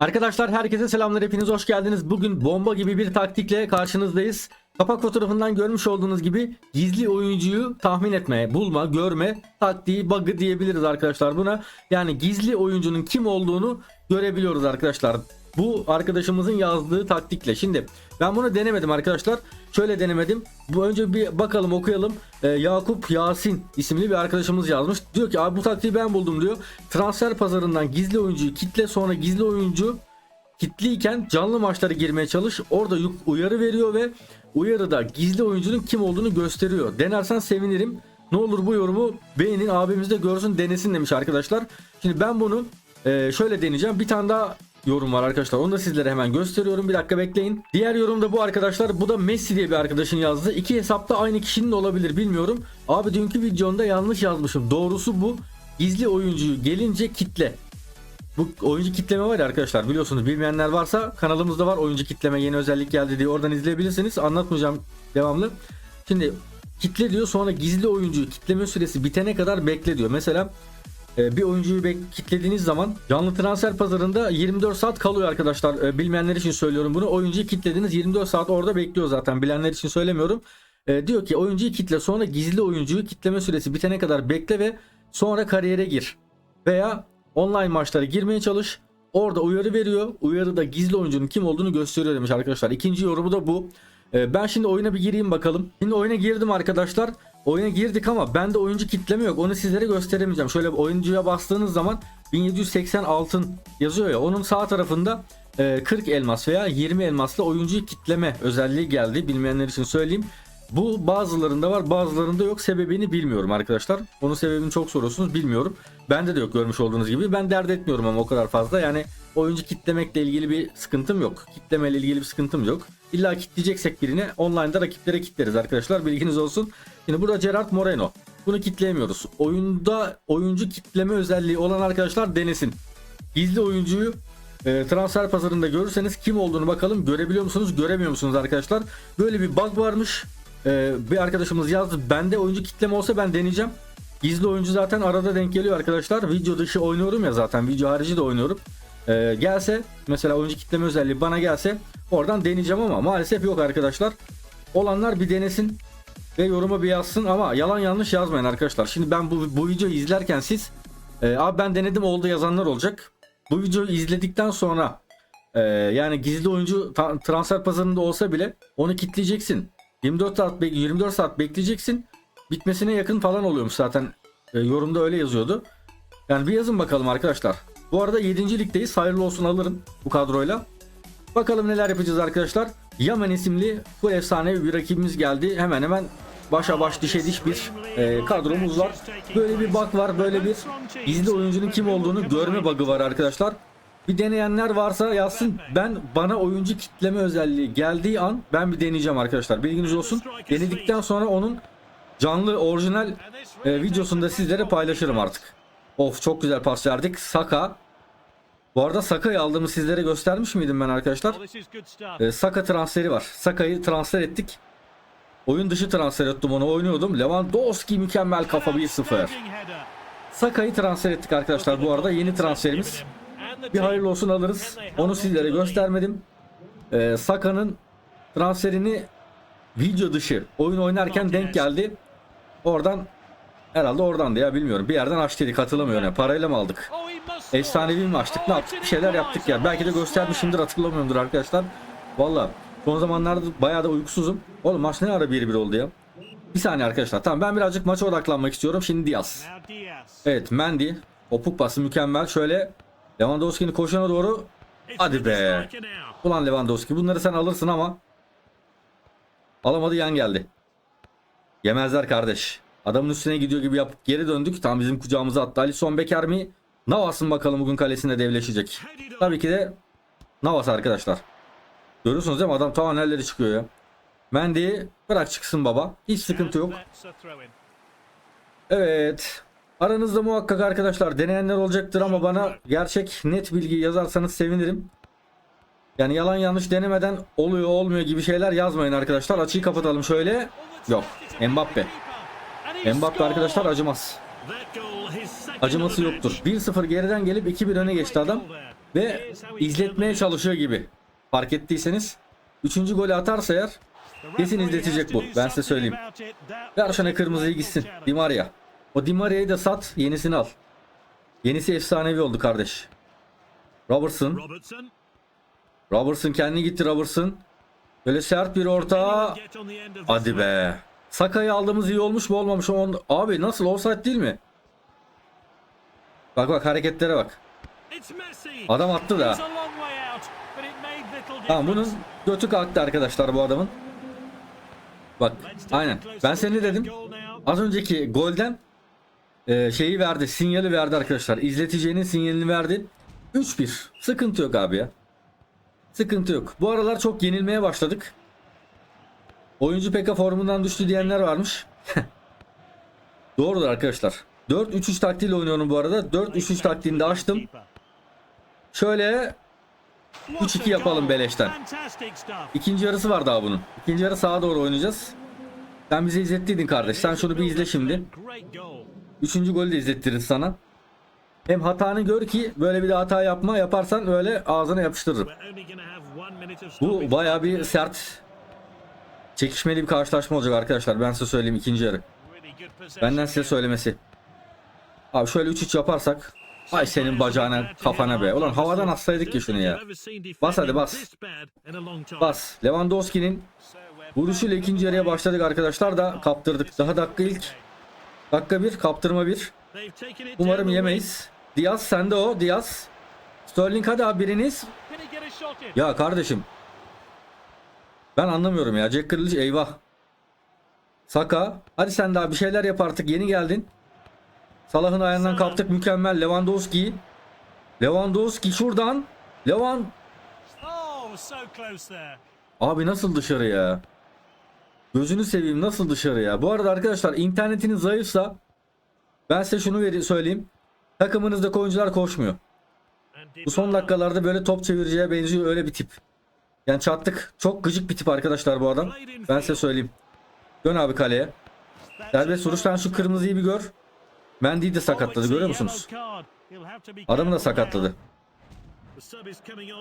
Arkadaşlar herkese selamlar hepiniz hoş geldiniz. Bugün bomba gibi bir taktikle karşınızdayız. Kapak fotoğrafından görmüş olduğunuz gibi gizli oyuncuyu tahmin etme, bulma, görme taktiği bug'ı diyebiliriz arkadaşlar buna. Yani gizli oyuncunun kim olduğunu görebiliyoruz arkadaşlar. Bu arkadaşımızın yazdığı taktikle. Şimdi ben bunu denemedim arkadaşlar. Şöyle denemedim. Bu önce bir bakalım okuyalım. Ee, Yakup Yasin isimli bir arkadaşımız yazmış. Diyor ki abi bu taktiği ben buldum diyor. Transfer pazarından gizli oyuncuyu kitle sonra gizli oyuncu kitliyken canlı maçlara girmeye çalış. Orada uyarı veriyor ve uyarıda gizli oyuncunun kim olduğunu gösteriyor. Denersen sevinirim. Ne olur bu yorumu beğenin abimiz de görsün denesin demiş arkadaşlar. Şimdi ben bunu e, şöyle deneyeceğim. Bir tane daha yorum var arkadaşlar. Onu da sizlere hemen gösteriyorum. Bir dakika bekleyin. Diğer yorum da bu arkadaşlar. Bu da Messi diye bir arkadaşın yazdı. İki hesapta aynı kişinin olabilir bilmiyorum. Abi dünkü videomda yanlış yazmışım. Doğrusu bu. Gizli oyuncuyu gelince kitle. Bu oyuncu kitleme var ya arkadaşlar biliyorsunuz bilmeyenler varsa kanalımızda var oyuncu kitleme yeni özellik geldi diye oradan izleyebilirsiniz anlatmayacağım devamlı. Şimdi kitle diyor sonra gizli oyuncuyu kitleme süresi bitene kadar bekle diyor. Mesela bir oyuncuyu kitlediğiniz zaman canlı transfer pazarında 24 saat kalıyor arkadaşlar. E, Bilmeyenler için söylüyorum bunu. Oyuncuyu kitlediniz 24 saat orada bekliyor zaten. Bilenler için söylemiyorum. E, diyor ki oyuncuyu kitle sonra gizli oyuncuyu kitleme süresi bitene kadar bekle ve sonra kariyere gir. Veya online maçlara girmeye çalış. Orada uyarı veriyor. Uyarıda gizli oyuncunun kim olduğunu gösteriyor demiş arkadaşlar. İkinci yorumu da bu. Ee, ben şimdi oyuna bir gireyim bakalım. Şimdi oyuna girdim arkadaşlar. Oyuna girdik ama bende oyuncu kitleme yok. Onu sizlere gösteremeyeceğim. Şöyle oyuncuya bastığınız zaman 1780 altın yazıyor ya. Onun sağ tarafında e, 40 elmas veya 20 elmasla oyuncuyu kitleme özelliği geldi. Bilmeyenler için söyleyeyim. Bu bazılarında var bazılarında yok sebebini bilmiyorum arkadaşlar. Onun sebebini çok soruyorsunuz bilmiyorum. Bende de yok görmüş olduğunuz gibi. Ben dert etmiyorum ama o kadar fazla. Yani oyuncu kitlemekle ilgili bir sıkıntım yok. Kitlemeyle ilgili bir sıkıntım yok. İlla kitleyeceksek birine online'da rakiplere kitleriz arkadaşlar. Bilginiz olsun. Şimdi burada Gerard Moreno. Bunu kitleyemiyoruz. Oyunda oyuncu kitleme özelliği olan arkadaşlar denesin. Gizli oyuncuyu e, transfer pazarında görürseniz kim olduğunu bakalım. Görebiliyor musunuz? Göremiyor musunuz arkadaşlar? Böyle bir bug varmış. E, bir arkadaşımız yazdı. Bende oyuncu kitleme olsa ben deneyeceğim. Gizli oyuncu zaten arada denk geliyor arkadaşlar. Video dışı oynuyorum ya zaten. Video harici de oynuyorum. E, gelse mesela oyuncu kitleme özelliği bana gelse oradan deneyeceğim ama maalesef yok arkadaşlar. Olanlar bir denesin ve yoruma bir yazsın ama yalan yanlış yazmayın arkadaşlar. Şimdi ben bu, bu videoyu izlerken siz e, abi ben denedim oldu yazanlar olacak. Bu videoyu izledikten sonra e, yani gizli oyuncu ta- transfer pazarında olsa bile onu kitleyeceksin. 24 saat bek- 24 saat bekleyeceksin. Bitmesine yakın falan oluyormuş zaten. E, yorumda öyle yazıyordu. Yani bir yazın bakalım arkadaşlar. Bu arada 7. ligdeyiz. Hayırlı olsun alırım bu kadroyla. Bakalım neler yapacağız arkadaşlar. Yaman isimli bu efsane bir rakibimiz geldi. Hemen hemen başa baş dişe diş bir e, kadromuz var. Böyle bir bug var. Böyle bir gizli oyuncunun kim olduğunu görme bug'ı var arkadaşlar. Bir deneyenler varsa yazsın. Ben bana oyuncu kitleme özelliği geldiği an ben bir deneyeceğim arkadaşlar. Bilginiz olsun. Denedikten sonra onun canlı orijinal e, videosunu da sizlere paylaşırım artık. Of çok güzel pas verdik. Saka. Bu arada Saka'yı aldığımı sizlere göstermiş miydim ben arkadaşlar? E, Saka transferi var. Saka'yı transfer ettik. Oyun dışı transfer ettim onu oynuyordum. Lewandowski mükemmel kafa 1-0. Saka'yı transfer ettik arkadaşlar bu arada yeni transferimiz. Bir hayırlı olsun alırız. Onu sizlere göstermedim. Ee, Saka'nın transferini video dışı oyun oynarken denk geldi. Oradan herhalde oradan ya bilmiyorum. Bir yerden açtıydık hatırlamıyorum. Yani parayla mı aldık? Efsanevi mi açtık? Ne yaptık? Bir şeyler yaptık ya. Belki de göstermişimdir hatırlamıyorumdur arkadaşlar. Valla son zamanlarda bayağı da uykusuzum. Oğlum maç ne ara 1-1 oldu ya? Bir saniye arkadaşlar. Tamam ben birazcık maça odaklanmak istiyorum. Şimdi Diaz. Evet Mendy. Opuk pası mükemmel. Şöyle Lewandowski'nin koşana doğru. Hadi be. Ulan Lewandowski bunları sen alırsın ama alamadı yan geldi. Yemezler kardeş. Adamın üstüne gidiyor gibi yapıp geri döndük. Tam bizim kucağımıza attı. Alisson Becker mi? Navas'ın bakalım bugün kalesinde devleşecek. Tabii ki de Navas arkadaşlar. Görüyorsunuz değil mi? Adam tavan elleri çıkıyor ya. Mendy bırak çıksın baba. Hiç sıkıntı yok. Evet. Aranızda muhakkak arkadaşlar deneyenler olacaktır ama bana gerçek net bilgi yazarsanız sevinirim. Yani yalan yanlış denemeden oluyor olmuyor gibi şeyler yazmayın arkadaşlar. Açıyı kapatalım şöyle. Yok. Mbappe. Mbappe arkadaşlar acımaz. Acıması yoktur. 1-0 geriden gelip 2-1 öne geçti adam. ve izletmeye çalışıyor gibi. Fark ettiyseniz 3. golü atarsa eğer kesin izletecek bu. Ben size söyleyeyim. Ver şuna kırmızıyı gitsin. Di Maria. O Di Maria'yı da sat yenisini al. Yenisi efsanevi oldu kardeş. Robertson. Robertson. Kendi gitti Robertson. Böyle sert bir orta. Hadi be. Sakay'ı aldığımız iyi olmuş mu olmamış mı? Abi nasıl offside değil mi? Bak bak hareketlere bak. Adam attı da. Tamam bunun götü kalktı arkadaşlar bu adamın. Bak aynen. Ben seni dedim. Az önceki golden e, şeyi verdi. Sinyali verdi arkadaşlar. İzleteceğinin sinyalini verdi. 3-1. Sıkıntı yok abi ya. Sıkıntı yok. Bu aralar çok yenilmeye başladık. Oyuncu PK formundan düştü diyenler varmış. Doğrudur arkadaşlar. 4-3-3 taktiğiyle oynuyorum bu arada. 4-3-3 taktiğini de açtım. Şöyle 3-2 a yapalım beleşten. İkinci yarısı var daha bunun. İkinci yarı sağa doğru oynayacağız. Sen bize izlettiydin kardeş. Sen şunu bir izle şimdi. Üçüncü golü de izlettiririz sana. Hem hatanı gör ki böyle bir de hata yapma. Yaparsan öyle ağzına yapıştırırım. Bu baya bir sert çekişmeli bir karşılaşma olacak arkadaşlar. Ben size söyleyeyim ikinci yarı. Benden size söylemesi. Abi şöyle 3-3 yaparsak. Ay senin bacağına kafana be. Ulan havadan atsaydık ya şunu ya. Bas hadi bas. Bas. Lewandowski'nin vuruşuyla ikinci yarıya başladık arkadaşlar da kaptırdık. Daha dakika ilk. Dakika bir kaptırma bir. Umarım yemeyiz. Diaz sende o Diaz. Sterling hadi biriniz. Ya kardeşim. Ben anlamıyorum ya. Jack Grealish eyvah. Saka. Hadi sen daha bir şeyler yap artık. Yeni geldin. Salah'ın ayağından kaptık. Mükemmel. Lewandowski. Lewandowski şuradan. Levan. Oh, so close there. Abi nasıl dışarı ya? Gözünü seveyim nasıl dışarı ya? Bu arada arkadaşlar internetiniz zayıfsa ben size şunu veri söyleyeyim. Takımınızdaki oyuncular koşmuyor. Bu son dakikalarda böyle top çevireceğe benziyor öyle bir tip. Yani çattık. Çok gıcık bir tip arkadaşlar bu adam. Ben size söyleyeyim. Dön abi kaleye. Serbest vuruştan şu kırmızıyı bir gör. Mendy'yi de sakatladı görüyor musunuz? Adamı da sakatladı.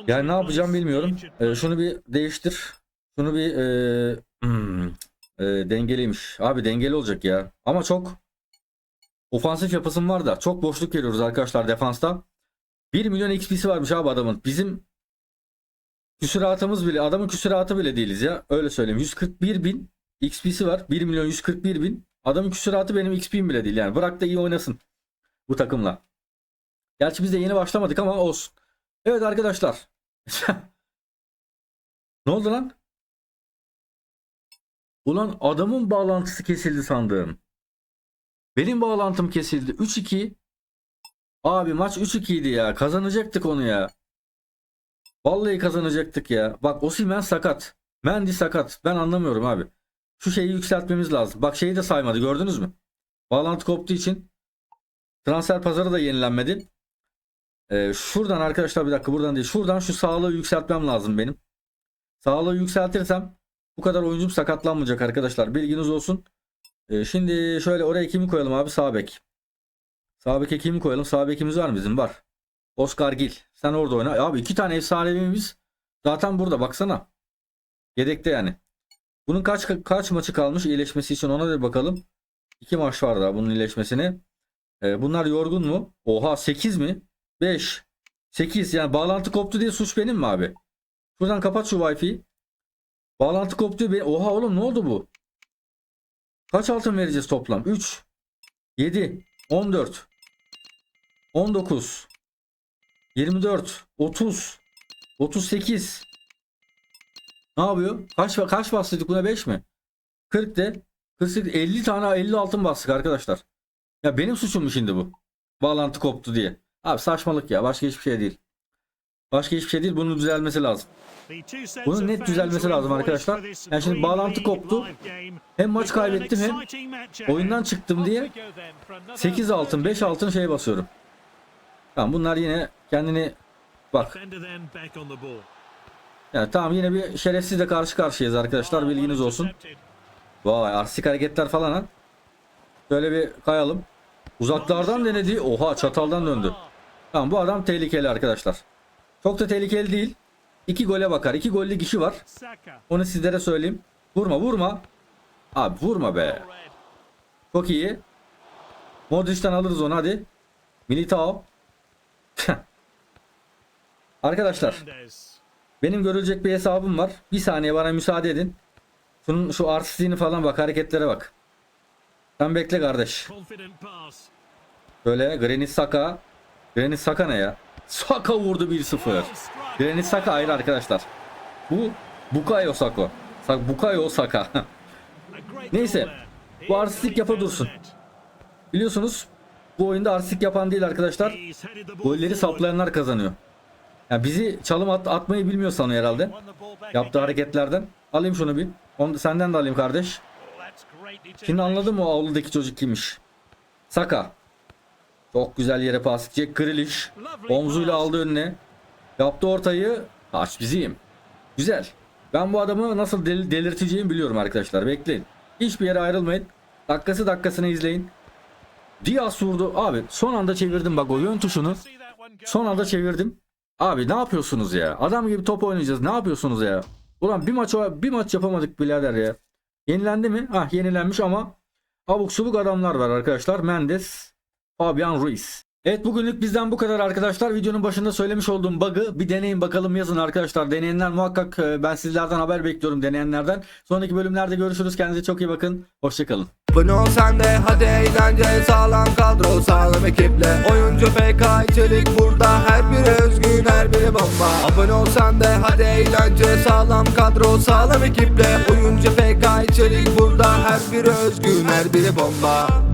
Yani ne yapacağım bilmiyorum. Ee, şunu bir değiştir. Şunu bir ee, hmm, ee, dengeliymiş. Abi dengeli olacak ya. Ama çok ofansif yapısım var da çok boşluk veriyoruz arkadaşlar defansta. 1 milyon XP'si varmış abi adamın. Bizim küsuratımız bile adamın küsuratı bile değiliz ya. Öyle söyleyeyim. 141 bin XP'si var. 1 milyon 141 bin. Adamın küsuratı benim XP'm bile değil yani. Bırak da iyi oynasın bu takımla. Gerçi biz de yeni başlamadık ama olsun. Evet arkadaşlar. ne oldu lan? Ulan adamın bağlantısı kesildi sandım. Benim bağlantım kesildi. 3-2. Abi maç 3-2 idi ya. Kazanacaktık onu ya. Vallahi kazanacaktık ya. Bak Osimhen sakat. Mendy sakat. Ben anlamıyorum abi. Şu şeyi yükseltmemiz lazım. Bak şeyi de saymadı gördünüz mü? Bağlantı koptuğu için transfer pazarı da yenilenmedi. Ee, şuradan arkadaşlar bir dakika buradan değil. Şuradan şu sağlığı yükseltmem lazım benim. Sağlığı yükseltirsem bu kadar oyuncum sakatlanmayacak arkadaşlar. Bilginiz olsun. Ee, şimdi şöyle oraya kimi koyalım abi? Sağ bek. Sağ kimi koyalım? Sağ bekimiz var mı bizim? Var. Oscar Gil. Sen orada oyna. Abi iki tane efsanevimiz zaten burada baksana. Yedekte yani. Bunun kaç kaç maçı kalmış iyileşmesi için ona da bakalım. İki maç var daha bunun iyileşmesine. Ee, bunlar yorgun mu? Oha 8 mi? 5. 8 yani bağlantı koptu diye suç benim mi abi? Şuradan kapat şu Wi-Fi'yi. Bağlantı koptu. Be Oha oğlum ne oldu bu? Kaç altın vereceğiz toplam? 3 7 14 19 24 30 38 Ne yapıyor? Kaç kaç bastık buna 5 mi? 40 de 48 50 tane 50 altın bastık arkadaşlar. Ya benim suçum mu şimdi bu? Bağlantı koptu diye. Abi saçmalık ya. Başka hiçbir şey değil. Başka hiçbir şey değil. Bunun düzelmesi lazım. Bunun net düzelmesi lazım arkadaşlar. Yani şimdi bağlantı koptu. Hem maç kaybettim hem oyundan çıktım diye 8 altın 5 altın şey basıyorum. Tamam bunlar yine kendini bak. Yani tamam yine bir şerefsizle karşı karşıyayız arkadaşlar bilginiz olsun. Vay arsik hareketler falan ha. Şöyle bir kayalım. Uzaklardan denedi. Oha çataldan döndü. Tamam bu adam tehlikeli arkadaşlar. Çok da tehlikeli değil. İki gole bakar. İki gollü kişi var. Onu sizlere söyleyeyim. Vurma vurma. Abi vurma be. Çok iyi. Modric'ten alırız onu hadi. Militao. Arkadaşlar. Benim görülecek bir hesabım var. Bir saniye bana müsaade edin. Şunun şu artistliğini falan bak hareketlere bak. Sen bekle kardeş. Böyle Granit Saka. Granit Saka ne ya? Saka vurdu 1-0. Well struck. Granit Saka ayrı arkadaşlar. Bu Bukayo Saka. Sak Bukayo Saka. Neyse, bu artistlik yapa dursun. Biliyorsunuz bu oyunda artistlik yapan değil arkadaşlar. Golleri saplayanlar kazanıyor. Ya bizi çalım at, atmayı bilmiyor herhalde. Yaptığı hareketlerden. Alayım şunu bir. Onu senden de alayım kardeş. Şimdi anladın mı o avludaki çocuk kimmiş? Saka. Çok güzel yere pas. Grealish. Lovely Omzuyla aldı önüne. Yaptı ortayı. Taç bizim. Güzel. Ben bu adamı nasıl del- delirteceğimi biliyorum arkadaşlar. Bekleyin. Hiçbir yere ayrılmayın. Dakikası dakikasını izleyin. Diaz vurdu. Abi son anda çevirdim bak o yön tuşunu. Son anda çevirdim. Abi ne yapıyorsunuz ya? Adam gibi top oynayacağız. Ne yapıyorsunuz ya? Ulan bir maç bir maç yapamadık birader ya. Yenilendi mi? Ah yenilenmiş ama abuk subuk adamlar var arkadaşlar. Mendes, Fabian Ruiz. Evet bugünlük bizden bu kadar arkadaşlar. Videonun başında söylemiş olduğum bug'ı bir deneyin bakalım yazın arkadaşlar. Deneyenler muhakkak e, ben sizlerden haber bekliyorum deneyenlerden. Sonraki bölümlerde görüşürüz. Kendinize çok iyi bakın. Hoşçakalın. Abone ol sen hadi eğlence sağlam kadro sağlam ekiple. Oyuncu PK içerik burada her biri özgün her biri bomba. Abone ol sen hadi eğlence sağlam kadro sağlam ekiple. Oyuncu PK içerik burada her biri özgün her biri bomba